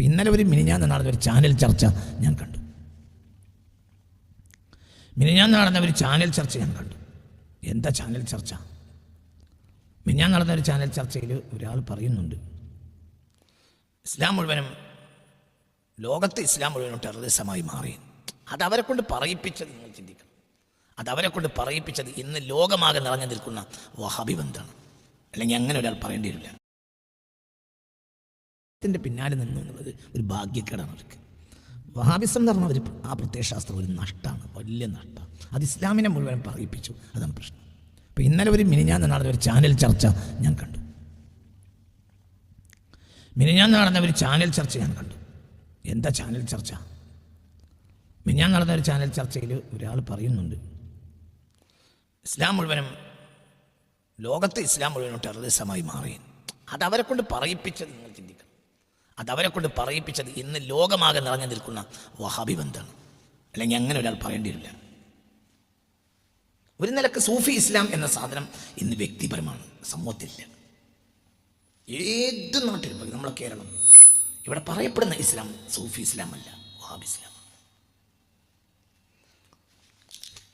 അപ്പോൾ ഇന്നലെ ഒരു മിനിഞ്ഞാന്ന് നടന്ന ഒരു ചാനൽ ചർച്ച ഞാൻ കണ്ടു. മിനിഞ്ഞാന്ന് നടന്ന ഒരു ചാനൽ ചർച്ച ഞാൻ കണ്ടു. എന്താ ചാനൽ ചർച്ച? മിനിഞ്ഞാന്ന് നടന്ന ഒരു ചാനൽ ചർച്ചയിൽ ഒരാൾ പറയുന്നുണ്ട്. ഇസ്ലാം മുഴുവനും ലോകത്ത് ഇസ്ലാം മുഴുവനും ടെററിസമായി മാറി. അതവരെ കൊണ്ട് പറയിപ്പിച്ചത് നിങ്ങൾ ചിന്തിക്കണം. അതവരെ കൊണ്ട് പറയിപ്പിച്ചത് ഇന്ന് ലോകമാകെ നിറഞ്ഞു നിൽക്കുന്ന വഹാബി ബന്ധാണ് അല്ലെങ്കിൽ അങ്ങനെ ഒരാൾ പറയേണ്ടി വരില്ല. ത്തിന്റെ പിന്നാലെ നിന്നു എന്നുള്ളത് ഒരു ഭാഗ്യക്കേടാണ് അവർക്ക്. വഹാബിസം എന്ന് പറഞ്ഞാൽ ആ പ്രത്യയശാസ്ത്രം ഒരു നഷ്ടമാണ് വലിയ നഷ്ടമാണ് അത് ഇസ്ലാമിനെ മുഴുവൻ പറയിപ്പിച്ചു. അതാണ് പ്രശ്നം. അപ്പോൾ ഇന്നലെ ഒരു മിനിഞ്ഞാന്ന് നടന്ന ഒരു ചാനൽ ചർച്ച ഞാൻ കണ്ടു. മിനിഞ്ഞാന്ന് നടന്ന ഒരു ചാനൽ ചർച്ച ഞാൻ കണ്ടു. എന്താ ചാനൽ ചർച്ച? മിനിഞ്ഞാന്ന് നടന്ന ഒരു ചാനൽ ചർച്ചയിൽ ഒരാൾ പറയുന്നുണ്ട് ഇസ്ലാം മുഴുവനും ലോകത്ത് ഇസ്ലാം മുഴുവനും ടെററിസമായി മാറി അത് കൊണ്ട് പറയിപ്പിച്ചത് നിങ്ങൾ ചിന്തിക്കണം അത് അവരെ കൊണ്ട് പറയിപ്പിച്ചത് ഇന്ന് ലോകമാകെ നിറഞ്ഞു നിൽക്കുന്ന വഹാബി ബന്ധാണ്. അല്ലെങ്കിൽ അങ്ങനെ ഒരാൾ പറയേണ്ടി വരില്ല ഒരു നിലയ്ക്ക് സൂഫി ഇസ്ലാം എന്ന സാധനം ഇന്ന് വ്യക്തിപരമാണ്. സമൂഹത്തിലില്ല. ഏത് നാട്ടിലും നമ്മളെ കേരളം. ഇവിടെ പറയപ്പെടുന്ന ഇസ്ലാം സൂഫി ഇസ്ലാം അല്ല വഹാബി ഇസ്ലാം.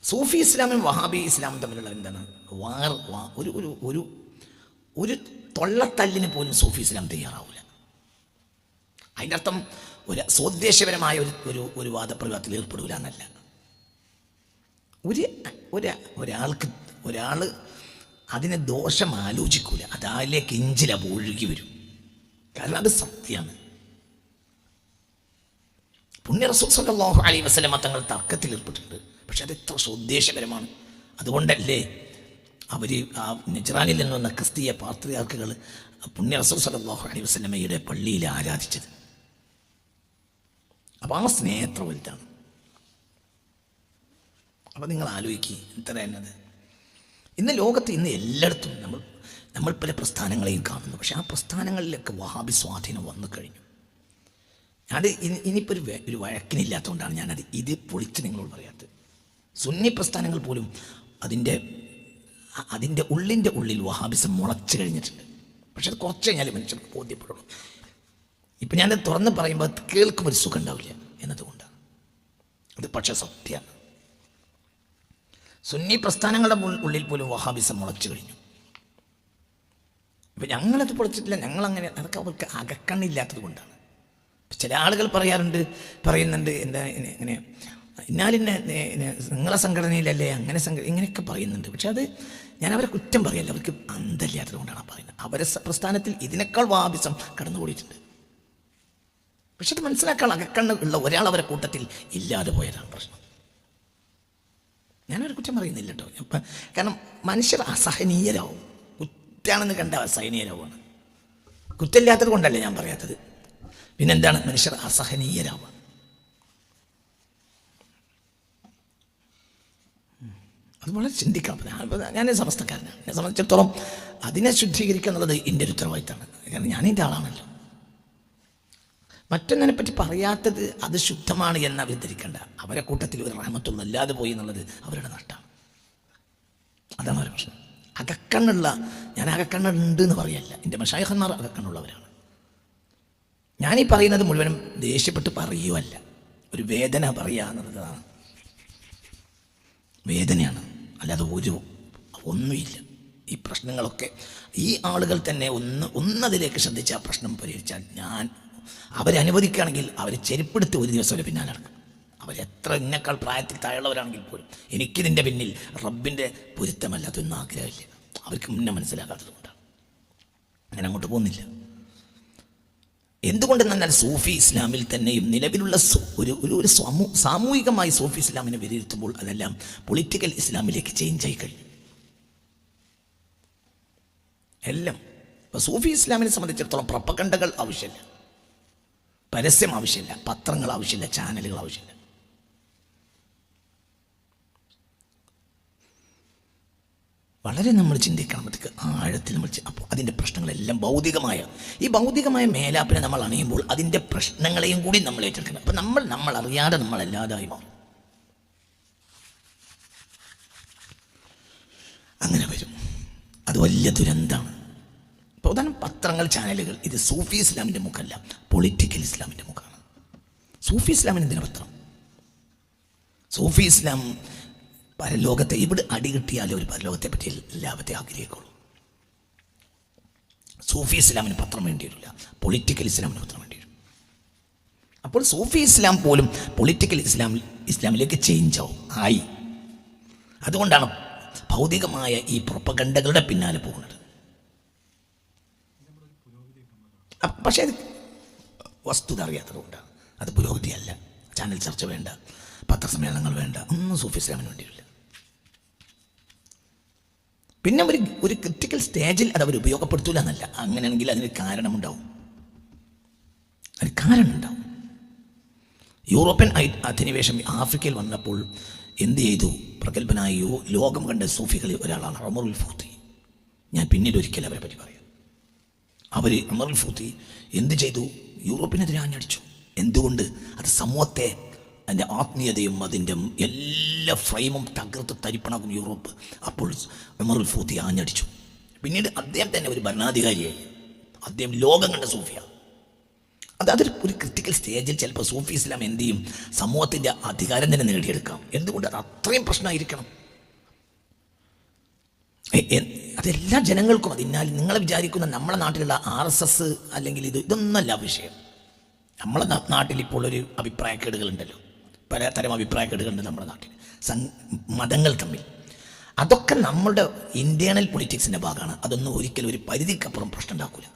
സൂഫി ഇസ്ലാമും വഹാബി ഇസ്ലാമും തമ്മിലുള്ള എന്താണ്? വാർ ഒരു ഒരു ഒരു ഒരു തൊള്ളത്തല്ലിന് പോലും സൂഫി ഇസ്ലാം തയ്യാറാവില്ല അതിന്റെ അർത്ഥം ഒരു സ്വദേശപരമായ ഒരു ഒരു ഒരു വാദപ്രയോഗത്തിൽ ഏർപ്പെടില്ല എന്നല്ല. ഒരു ഒരു ഒരാൾക്ക് ഒരാൾ അതിനെ ദോഷം ആലോചിക്കൂല. അതിലേക്ക് ഇഞ്ചില ഒഴുകി വരും. കാരണം അത് സത്യമാണ്. പുണ്യ റസൂൽ സല്ലല്ലാഹു അലൈഹി വസല്ലമ തങ്ങൾ തർക്കത്തിൽ ഏർപ്പെട്ടിട്ടുണ്ട്. പക്ഷെ അത് എത്ര സ്വദേശപരമാണ് അതുകൊണ്ടല്ലേ അവർ ആ നിജറാനിൽ നിന്ന് വന്ന ക്രിസ്തീയ പാത്രിയാർക്കുകൾ പുണ്യ റസൂൽ സല്ലല്ലാഹു അലൈഹി വസല്ലമയുടെ പള്ളിയിൽ ആരാധിച്ചത്. അപ്പോൾ ആ സ്നേഹത്ര വലുതാണ് അപ്പോൾ നിങ്ങൾ ആലോചിക്കുക എത്ര എന്നത്. ഇന്ന് ലോകത്ത് ഇന്ന് എല്ലായിടത്തും നമ്മൾ നമ്മൾ പല പ്രസ്ഥാനങ്ങളെയും കാണുന്നു. പക്ഷേ ആ പ്രസ്ഥാനങ്ങളിലൊക്കെ വഹാബി സ്വാധീനം വന്നു കഴിഞ്ഞു. ഞാൻ ഇനി ഇനിയിപ്പോൾ ഒരു ഒരു വഴക്കിനില്ലാത്തതുകൊണ്ടാണ് ഞാനത് ഇത് പൊളിച്ച് നിങ്ങളോട് പറയാത്തത്. സുന്നി പ്രസ്ഥാനങ്ങൾ പോലും അതിന്റെ അതിന്റെ ഉള്ളിന്റെ ഉള്ളിൽ വഹാബിസം മുളച്ചു കഴിഞ്ഞിട്ടുണ്ട്. പക്ഷെ അത് കുറച്ച് കഴിഞ്ഞാൽ മനുഷ്യർക്ക് ബോധ്യപ്പെടുള്ളൂ. ഇപ്പം ഞാൻ തുറന്ന് പറയുമ്പോൾ അത് ഒരു സുഖം ഉണ്ടാവില്ല എന്നതുകൊണ്ടാണ് അത് പക്ഷെ സത്യമാണ്. സുന്നി പ്രസ്ഥാനങ്ങളുടെ ഉള്ളിൽ പോലും വഹാബിസം മുളച്ചു കഴിഞ്ഞു. അപ്പം ഞങ്ങളത് പൊളിച്ചിട്ടില്ല ഞങ്ങളങ്ങനെ അതൊക്കെ അവർക്ക് അകക്കണ്ണില്ലാത്തത് കൊണ്ടാണ്. ചില ആളുകൾ പറയാറുണ്ട് പറയുന്നുണ്ട് എന്താ ഇങ്ങനെ ഇന്നാലിന്നെ നിങ്ങളെ സംഘടനയിലല്ലേ അങ്ങനെ സംഘ ഇങ്ങനെയൊക്കെ പറയുന്നുണ്ട്. പക്ഷെ അത് ഞാൻ അവരെ കുറ്റം പറയല്ല അവർക്ക് അന്തല്ലാത്തത് കൊണ്ടാണ് പറയുന്നത്. അവരെ പ്രസ്ഥാനത്തിൽ ഇതിനേക്കാൾ വാപിസം കടന്നുകൂടിയിട്ടുണ്ട്. പക്ഷെ അത് മനസ്സിലാക്കാൻ അകക്കണ്ണ് ഉള്ള ഒരാൾ അവരെ കൂട്ടത്തിൽ ഇല്ലാതെ പോയതാണ് പ്രശ്നം. ഞാനൊരു കുറ്റം പറയുന്നില്ല കേട്ടോ ഇപ്പം കാരണം മനുഷ്യർ അസഹനീയരാവും. കുറ്റാണെന്ന് കണ്ട അസഹനീയരാവുകയാണ് കുറ്റമില്ലാത്തത് കൊണ്ടല്ലേ ഞാൻ പറയാത്തത്. പിന്നെന്താണ്? മനുഷ്യർ അസഹനീയരാവുക അത് വളരെ ചിന്തിക്കണം ഞാൻ- സമസ്തക്കാരനാണ്. എന്നെ സംബന്ധിച്ചിടത്തോളം അതിനെ ശുദ്ധീകരിക്കുക എന്നുള്ളത് എന്റെ ഒരു ഉത്തരവാദിത്തമാണ്. കാരണം ഞാൻ ആളാണല്ലോ. മറ്റൊന്നിനെ പറ്റി പറയാത്തത് അത് ശുദ്ധമാണ് എന്ന് അവർ ധരിക്കേണ്ട. അവരെ കൂട്ടത്തിൽ ഒരു റഹമത്തൊന്നും അല്ലാതെ പോയി എന്നുള്ളത് അവരുടെ നഷ്ടമാണ്. അതാണ് ഒരു പ്രശ്നം. അകക്കണ്ണുള്ള ഞാൻ അകക്കണ്ണുണ്ട് എന്ന് പറയല്ല. എന്റെ മഷായഹന്മാർ അകക്കണ്ണുള്ളവരാണ്. ഞാനീ പറയുന്നത് മുഴുവനും ദേഷ്യപ്പെട്ട് പറയുകയല്ല ഒരു വേദന പറയുക എന്നുള്ളതാണ്. വേദനയാണ്. അല്ലാതെ ഒരു ഒന്നുമില്ല. ഈ പ്രശ്നങ്ങളൊക്കെ ഈ ആളുകൾ തന്നെ ഒന്ന് ഒന്നതിലേക്ക് ശ്രദ്ധിച്ച് ആ പ്രശ്നം പരിഹരിച്ചാൽ ഞാൻ അവരെ അനുവദിക്കുകയാണെങ്കിൽ അവരെ ചെരുപ്പെടുത്ത് ഒരു ദിവസം പിന്നാലെ നടക്കും. അവരെത്ര ഇന്നേക്കാൾ പ്രായത്തിൽ താഴെയുള്ളവരാണെങ്കിൽ പോലും എനിക്കിതിന്റെ പിന്നിൽ റബ്ബിന്റെ പൊരുത്തമല്ലാത്തൊന്നും ആഗ്രഹമില്ല. അവർക്ക് മുന്നേ മനസ്സിലാകാത്തത് കൊണ്ടാണ് ഞാൻ അങ്ങോട്ട് പോകുന്നില്ല. എന്തുകൊണ്ടെന്നാൽ സൂഫി ഇസ്ലാമിൽ തന്നെയും നിലവിലുള്ള ഒരു ഒരു ഒരു സമൂ സാമൂഹികമായി സൂഫി ഇസ്ലാമിനെ വിലയിരുത്തുമ്പോൾ അതെല്ലാം പൊളിറ്റിക്കൽ ഇസ്ലാമിലേക്ക് ചേഞ്ച് ആയി കഴിഞ്ഞു. എല്ലാം. സൂഫി ഇസ്ലാമിനെ സംബന്ധിച്ചിടത്തോളം പ്രപ്പകണ്ഡകൾ ആവശ്യമില്ല. പരസ്യം ആവശ്യമില്ല പത്രങ്ങൾ ആവശ്യമില്ല ചാനലുകൾ ആവശ്യമില്ല. വളരെ നമ്മൾ ചിന്തിക്കണം അതൊക്കെ ആഴത്തിൽ നമ്മൾ അപ്പോൾ അതിന്റെ പ്രശ്നങ്ങളെല്ലാം ഭൗതികമായ. ഈ ഭൗതികമായ മേലാപ്പിനെ നമ്മൾ അണിയുമ്പോൾ അതിന്റെ പ്രശ്നങ്ങളെയും കൂടി നമ്മൾ ഏറ്റെടുക്കണം. അപ്പം നമ്മൾ നമ്മൾ അറിയാതെ നമ്മൾ അല്ലാതായി മാറും. അങ്ങനെ വരും. അത് വലിയ ദുരന്തമാണ് പത്രങ്ങൾ ചാനലുകൾ ഇത് സൂഫി ഇസ്ലാമിന്റെ മുഖമല്ല പൊളിറ്റിക്കൽ ഇസ്ലാമിന്റെ മുഖമാണ് സൂഫി ഇസ്ലാമിന് എന്തിനു പത്രം? സൂഫി ഇസ്ലാം പരലോകത്തെ ഇവിടെ അടി കിട്ടിയാലേ ഒരു പരലോകത്തെ പറ്റി ലാഭത്തെ ആഗ്രഹിക്കുള്ളൂ. സൂഫി ഇസ്ലാമിന് പത്രം വേണ്ടി വരില്ല പൊളിറ്റിക്കൽ ഇസ്ലാമിന് പത്രം വേണ്ടി വരും. അപ്പോൾ സൂഫി ഇസ്ലാം പോലും പൊളിറ്റിക്കൽ ഇസ്ലാം ഇസ്ലാമിലേക്ക് ചേഞ്ച് ആവും ആയി. അതുകൊണ്ടാണ് ഭൗതികമായ ഈ പ്രൊപ്പഗണ്ടകളുടെ പിന്നാലെ പോകുന്നത്. പക്ഷേ അത് വസ്തുത അറിയാത്തതുകൊണ്ടാണ് അത് പുരോഗതിയല്ല ചാനൽ ചർച്ച വേണ്ട. പത്രസമ്മേളനങ്ങൾ വേണ്ട. ഒന്നും സൂഫി ഇസ്ലാമിന് വേണ്ടിയില്ല പിന്നെ ഒരു ഒരു ക്രിട്ടിക്കൽ സ്റ്റേജിൽ അത് അവർ ഉപയോഗപ്പെടുത്തൂല എന്നല്ല. അങ്ങനെയാണെങ്കിൽ അതിന് കാരണമുണ്ടാവും. അതിന് കാരണമുണ്ടാവും. യൂറോപ്യൻ അധിനിവേശം ആഫ്രിക്കയിൽ വന്നപ്പോൾ എന്ത് ചെയ്തു? പ്രഗത്ഭനായ ലോകം കണ്ട സൂഫികളിൽ ഒരാളാണ് അമറുൽ ഫൂത്തി. ഞാൻ പിന്നീട് ഒരിക്കൽ അവരെ പറ്റി പറയാം. അവർ അമറിൽ ഫൂത്തി എന്ത് ചെയ്തു? യൂറോപ്പിനെതിരെ ആഞ്ഞടിച്ചു. എന്തുകൊണ്ട്? അത് സമൂഹത്തെ അതിന്റെ ആത്മീയതയും അതിന്റെ എല്ലാ ഫ്രെയിമും തകർത്ത് തരിപ്പണാക്കും യൂറോപ്പ്. അപ്പോൾ അമറിൽ ഫൂത്തി ആഞ്ഞടിച്ചു. പിന്നീട് അദ്ദേഹം തന്നെ ഒരു ഭരണാധികാരിയായി. അദ്ദേഹം ലോകം കണ്ട സൂഫിയ. അത് അതൊരു ഒരു ക്രിട്ടിക്കൽ സ്റ്റേജിൽ ചിലപ്പോൾ സൂഫി ഇസ്ലാം എന്ത് ചെയ്യും? സമൂഹത്തിന്റെ അധികാരം തന്നെ നേടിയെടുക്കാം. എന്തുകൊണ്ട്? അത് അത്രയും പ്രശ്നമായിരിക്കണം. അതെല്ലാ ജനങ്ങൾക്കും അതിനാൽ നിങ്ങളെ വിചാരിക്കുന്ന നമ്മളെ നാട്ടിലുള്ള ആർ എസ് എസ് അല്ലെങ്കിൽ ഇത് ഇതൊന്നല്ല വിഷയം. നമ്മളെ നാട്ടിൽ ഇപ്പോൾ ഒരു അഭിപ്രായക്കേടുകളുണ്ടല്ലോ. പലതരം അഭിപ്രായക്കേടുകളുണ്ട് നമ്മുടെ നാട്ടിൽ. മതങ്ങൾ തമ്മിൽ. അതൊക്കെ നമ്മുടെ ഇന്റേണൽ പൊളിറ്റിക്സിന്റെ ഭാഗമാണ്. അതൊന്നും ഒരിക്കലും ഒരു പരിധിക്കപ്പുറം പ്രശ്നം ഉണ്ടാക്കില്ല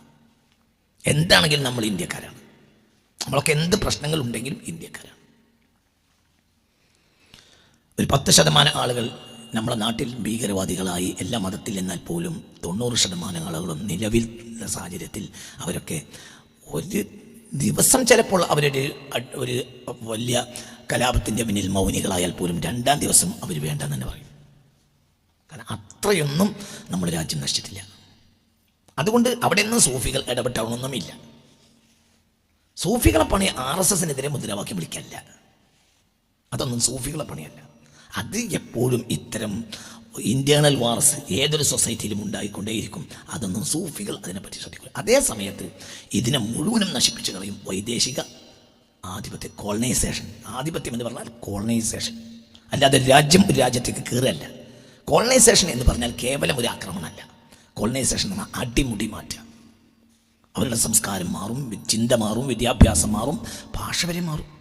എന്താണെങ്കിലും നമ്മൾ ഇന്ത്യക്കാരാണ്. നമ്മളൊക്കെ എന്ത് പ്രശ്നങ്ങൾ ഉണ്ടെങ്കിലും ഇന്ത്യക്കാരാണ്. ഒരു പത്ത് ശതമാനം ആളുകൾ നമ്മുടെ നാട്ടിൽ ഭീകരവാദികളായി എല്ലാ മതത്തിൽ എന്നാൽ പോലും തൊണ്ണൂറ് ശതമാനം ആളുകളും നിലവിൽ സാഹചര്യത്തിൽ അവരൊക്കെ ഒരു ദിവസം ചിലപ്പോൾ അവരൊരു ഒരു വലിയ കലാപത്തിന്റെ മുന്നിൽ മൗനികളായാൽ പോലും രണ്ടാം ദിവസം അവർ വേണ്ടെന്ന് തന്നെ പറയും. കാരണം അത്രയൊന്നും നമ്മുടെ രാജ്യം നശിച്ചിട്ടില്ല. അതുകൊണ്ട് അവിടെ നിന്ന് സൂഫികൾ ഇടപെട്ടവണൊന്നുമില്ല സൂഫികളെ പണി ആർ എസ് എസിനെതിരെ മുദ്രാവാക്യം വിളിക്കല്ല. അതൊന്നും സൂഫികളെ പണിയല്ല. അത് എപ്പോഴും ഇത്തരം ഇന്റേണൽ വാർസ് ഏതൊരു സൊസൈറ്റിയിലും ഉണ്ടായിക്കൊണ്ടേയിരിക്കും. അതൊന്നും സൂഫികൾ അതിനെപ്പറ്റി ശ്രദ്ധിക്കും അതേ സമയത്ത് ഇതിനെ മുഴുവനും നശിപ്പിച്ചു കളയും വൈദേശിക ആധിപത്യ കോളനൈസേഷൻ ആധിപത്യം എന്ന് പറഞ്ഞാൽ കോളനൈസേഷൻ അല്ലാതെ രാജ്യം ഒരു രാജ്യത്തേക്ക് കയറിയല്ല കോളനൈസേഷൻ എന്ന് പറഞ്ഞാൽ കേവലം ഒരു ആക്രമണമല്ല. കോളനൈസേഷൻ എന്ന് പറഞ്ഞാൽ അടിമുടി മാറ്റുക. അവരുടെ സംസ്കാരം മാറും ചിന്ത മാറും വിദ്യാഭ്യാസം മാറും ഭാഷ വരെ മാറും.